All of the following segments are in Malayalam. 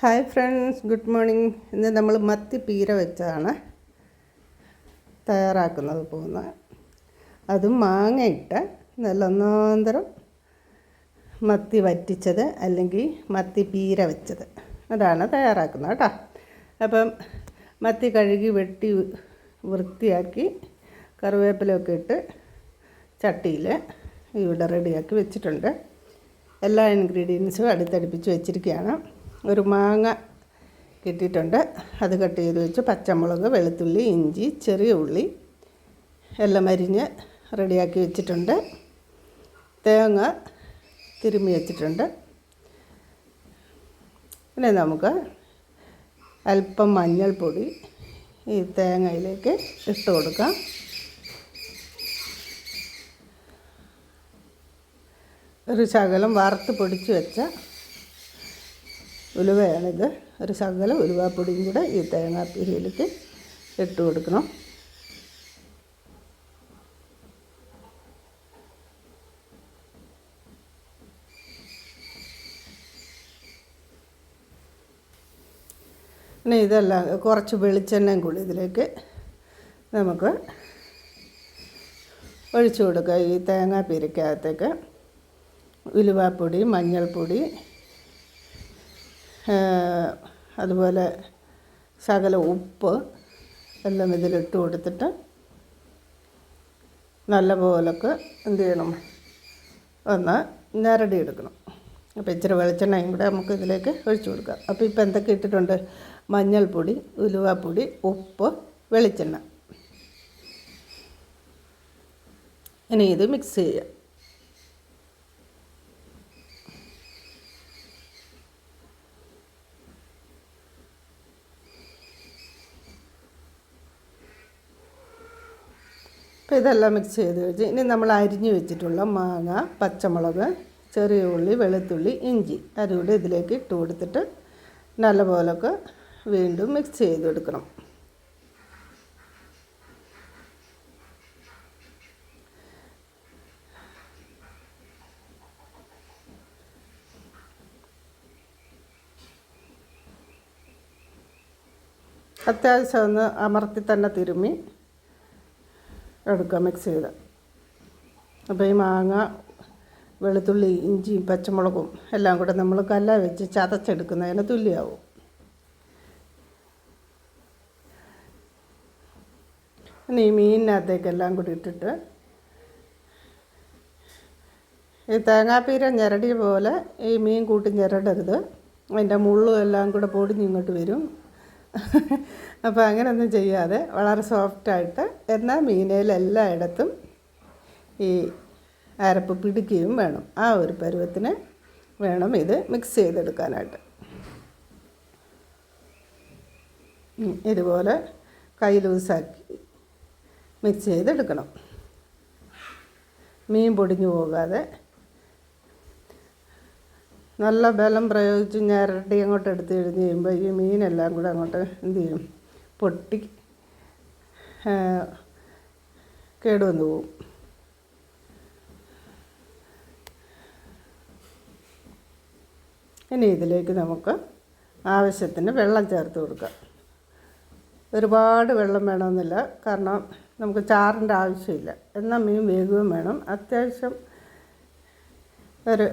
Hi friends good morning. ഇന്ന് നമ്മൾ മത്തി പീര വെച്ചാണ് തയ്യാറാക്കുന്നത് പോകുന്നത്. അതും മാങ്ങയിട്ട് നല്ല ഒന്നാന്തരം മത്തി വറ്റിച്ചത് അല്ലെങ്കിൽ മത്തി പീര വെച്ചത്. അതാണ് തയ്യാറാക്കുന്നത് കേട്ടോ. അപ്പം മത്തി കഴുകി വെട്ടി വൃത്തിയാക്കി കറിവേപ്പിലൊക്കെ ഇട്ട് ചട്ടിയിൽ ഇവിടെ റെഡിയാക്കി വെച്ചിട്ടുണ്ട്. എല്ലാ ഇൻഗ്രീഡിയൻസും അടുത്തടുപ്പിച്ച് വെച്ചിരിക്കുകയാണ്. ഒരു മാങ്ങ കിട്ടിയിട്ടുണ്ട്. അത് കട്ട് ചെയ്ത് വെച്ച് പച്ചമുളക് വെളുത്തുള്ളി ഇഞ്ചി ചെറിയ ഉള്ളി എല്ലാം അരിഞ്ഞ് റെഡിയാക്കി വെച്ചിട്ടുണ്ട്. തേങ്ങ തിരുമ്മി വെച്ചിട്ടുണ്ട്. പിന്നെ നമുക്ക് അല്പം മഞ്ഞൾപ്പൊടി ഈ തേങ്ങയിലേക്ക് ഇട്ട് കൊടുക്കാം. ഒരു ശകലം വറുത്ത് പൊടിച്ച് വെച്ച ഉലുവയാണിത്. ഒരു ശകലം ഉലുവാപ്പൊടിയും കൂടെ ഈ തേങ്ങാപ്പീരിയിലേക്ക് ഇട്ട് കൊടുക്കണം. പിന്നെ ഇതെല്ലാം കുറച്ച് വെളിച്ചെണ്ണയും കൂടി ഇതിലേക്ക് നമുക്ക് ഒഴിച്ചു കൊടുക്കുക ഈ തേങ്ങാപ്പീരക്കകത്തേക്ക് ഉലുവാപ്പൊടി മഞ്ഞൾപ്പൊടി അതുപോലെ സകല ഉപ്പ് എല്ലാം ഇതിലിട്ട് കൊടുത്തിട്ട് നല്ല പോലൊക്കെ എന്ത് ചെയ്യണം? ഒന്ന് ഞരടി എടുക്കണം. അപ്പോൾ ഇച്ചിരി വെളിച്ചെണ്ണയും കൂടെ നമുക്ക് ഇതിലേക്ക് ഒഴിച്ചു കൊടുക്കാം. അപ്പോൾ ഇപ്പോൾ എന്തൊക്കെ ഇട്ടിട്ടുണ്ട്? മഞ്ഞൾപ്പൊടി ഉലുവാപ്പൊടി ഉപ്പ് വെളിച്ചെണ്ണ. ഇനി ഇത് മിക്സ് ചെയ്യാം. അപ്പോൾ ഇതെല്ലാം മിക്സ് ചെയ്ത് വെച്ച് ഇനി നമ്മൾ അരിഞ്ഞു വെച്ചിട്ടുള്ള മാങ്ങ പച്ചമുളക് ചെറിയ ഉള്ളി വെളുത്തുള്ളി ഇഞ്ചി അതുകൂടി ഇതിലേക്ക് ഇട്ട് കൊടുത്തിട്ട് നല്ലപോലൊക്കെ വീണ്ടും മിക്സ് ചെയ്തെടുക്കണം. അത്യാവശ്യം ഒന്ന് അമർത്തി തന്നെ തിരുമ്മി. എടുക്കുക മിക്സ് ചെയ്ത്. അപ്പോൾ ഈ മാങ്ങ വെളുത്തുള്ളി ഇഞ്ചിയും പച്ചമുളകും എല്ലാം കൂടെ നമ്മൾ കല്ല വെച്ച് ചതച്ചെടുക്കുന്നതിന് തുല്യമാവും ഇനി ഈ മീനിനകത്തേക്കെല്ലാം കൂടി ഇട്ടിട്ട് ഈ തേങ്ങാപ്പീര ഞെരടിയ പോലെ ഈ മീൻ കൂട്ടി ഞെരടരുത്. അതിന്റെ മുള്ളും എല്ലാം കൂടെ പൊടിഞ്ഞിങ്ങോട്ട് വരും. അപ്പോൾ അങ്ങനെയൊന്നും ചെയ്യാതെ വളരെ സോഫ്റ്റായിട്ട് എന്നാൽ മീനയിൽ എല്ലായിടത്തും ഈ അരപ്പ് പിടിക്കുകയും വേണം. ആ ഒരു പരുവത്തിന് വേണം ഇത് മിക്സ് ചെയ്തെടുക്കാനായിട്ട്. ഇതുപോലെ കൈ ലൂസാക്കി മിക്സ് ചെയ്തെടുക്കണം. മീൻ പൊടിഞ്ഞു പോകാതെ നല്ല ബലം പ്രയോഗിച്ച് ഞരട്ടി അങ്ങോട്ട് എടുത്ത് കഴിഞ്ഞ് കഴിയുമ്പോൾ ഈ മീനെല്ലാം കൂടെ അങ്ങോട്ട് എന്ത് ചെയ്യും? പൊട്ടി കേടുവന്ന് പോവും. ഇനി ഇതിലേക്ക് നമുക്ക് ആവശ്യത്തിന് വെള്ളം ചേർത്ത് കൊടുക്കാം. ഒരുപാട് വെള്ളം വേണമെന്നില്ല കാരണം നമുക്ക് ചാറിന്റെ ആവശ്യമില്ല. എന്നാൽ മീൻ വേഗവും വേണം. അത്യാവശ്യം ഒരു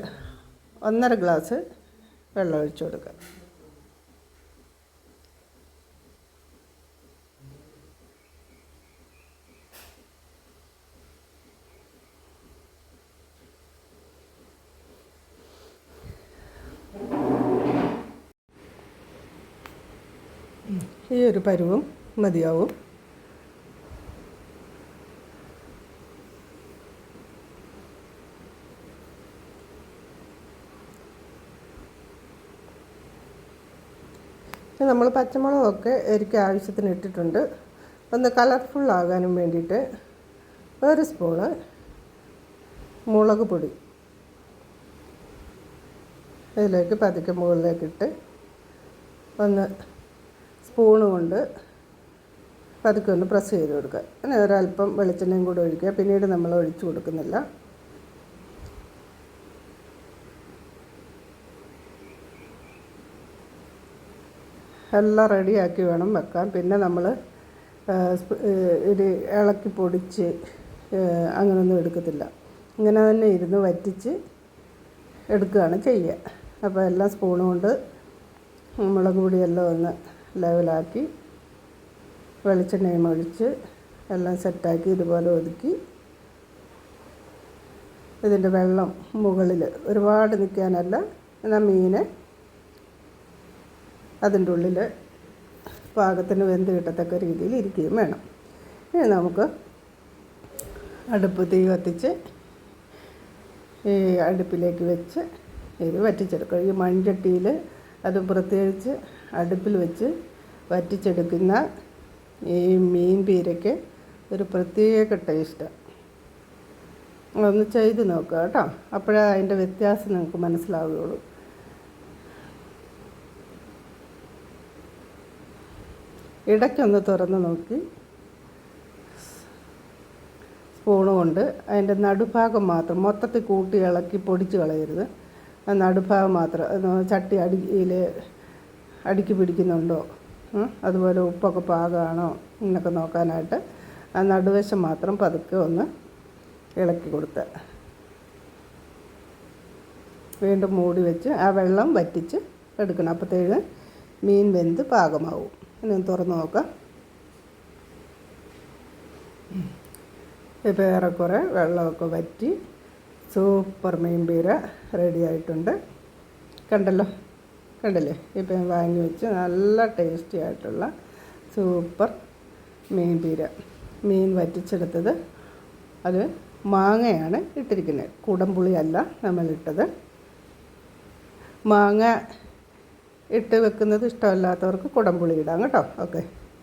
ഒന്നര ഗ്ലാസ് വെള്ളം ഒഴിച്ചു കൊടുക്കുക. ഈ ഒരു പരുവും മതിയാവും. നമ്മൾ പച്ചമുളകൊക്കെ എരിക്ക ആവശ്യത്തിന് ഇട്ടിട്ടുണ്ട്. ഒന്ന് കളർഫുൾ ആകാനും വേണ്ടിയിട്ട് ഒരു സ്പൂണ് മുളക് പൊടി. ഇതിലേക്ക് പതുക്കെ മുകളിലേക്കിട്ട് ഒന്ന് സ്പൂണ് കൊണ്ട് പതുക്കെ ഒന്ന് പ്രസ് ചെയ്ത് കൊടുക്കുക. അങ്ങനെ ഒരല്പം വെളിച്ചെണ്ണയും കൂടെ ഒഴിക്കുക. പിന്നീട് നമ്മൾ ഒഴിച്ചു കൊടുക്കുന്നില്ല. എല്ലാം റെഡിയാക്കി വേണം വെക്കാൻ. പിന്നെ നമ്മൾ ഒരു ഇളക്കി പൊടിച്ച് അങ്ങനെയൊന്നും എടുക്കത്തില്ല. ഇങ്ങനെ തന്നെ ഇരുന്ന് വറ്റിച്ച് എടുക്കുകയാണ് ചെയ്യുക. അപ്പോൾ എല്ലാം സ്പൂൺ കൊണ്ട് മുളക് പൊടിയെല്ലാം ഒന്ന് ലെവലാക്കി വെളിച്ചെണ്ണയും ഒഴിച്ച് എല്ലാം സെറ്റാക്കി ഇതുപോലെ ഒതുക്കി ഇതിന്റെ വെള്ളം മുകളിൽ ഒരുപാട് നിൽക്കാനല്ല എന്നാൽ മീൻ അതിന്റെ ഉള്ളിൽ പാകത്തിന് വെന്ത് കിട്ടത്തക്ക രീതിയിൽ ഇരിക്കുകയും വേണം. ഇനി നമുക്ക് അടുപ്പ് തീ കത്തിച്ച് ഈ അടുപ്പിലേക്ക് വെച്ച് ഇത് വറ്റിച്ചെടുക്കുക. ഈ മൺചട്ടിയിൽ അത് പ്രത്യേകിച്ച് അടുപ്പിൽ വെച്ച് വറ്റിച്ചെടുക്കുന്ന ഈ മീൻ പീരയ്ക്ക് ഒരു പ്രത്യേക ടേസ്റ്റാണ് ഒന്ന് ചെയ്ത് നോക്കുക കേട്ടോ. അപ്പോഴേ അതിന്റെ വ്യത്യാസം നിങ്ങൾക്ക് മനസ്സിലാവുകയുള്ളൂ. ഇടയ്ക്കൊന്ന് തുറന്ന് നോക്കി. സ്പൂണ് കൊണ്ട് അതിന്റെ നടുഭാഗം മാത്രം മൊത്തത്തിൽ കൂട്ടി ഇളക്കി പൊടിച്ച് കളയരുത്. ആ നടുഭാഗം മാത്രം ചട്ടി അടിയിൽ അടിക്ക് പിടിക്കുന്നുണ്ടോ? അതുപോലെ ഉപ്പൊക്കെ പാകമാണോ എന്നൊക്കെ നോക്കാനായിട്ട് ആ നടുവശം മാത്രം പതുക്കെ ഒന്ന് ഇളക്കി കൊടുത്ത്. വീണ്ടും മൂടി വെച്ച് ആ വെള്ളം വറ്റിച്ച് എടുക്കണം. അപ്പോഴത്തേക്ക് മീൻ വെന്ത് പാകമാവും. ഇനി തുറന്ന് നോക്കാം. ഇപ്പോൾ ഏറെക്കുറെ വെള്ളമൊക്കെ വറ്റി സൂപ്പർ മീൻ പീര റെഡിയായിട്ടുണ്ട് കണ്ടല്ലോ? കണ്ടല്ലേ? ഇപ്പം ഞാൻ വാങ്ങി വെച്ച് നല്ല ടേസ്റ്റി ആയിട്ടുള്ള സൂപ്പർ മീൻ പീര മീൻ വറ്റിച്ചെടുത്തത് അത് മാങ്ങയാണ് ഇട്ടിരിക്കുന്നത്. കുടംപുളിയല്ല നമ്മളിട്ടത്. മാങ്ങ ഇട്ട് വെക്കുന്നത് ഇഷ്ടമല്ലാത്തവർക്ക് കുടംപുളി ഇടാം കേട്ടോ. ഓക്കെ.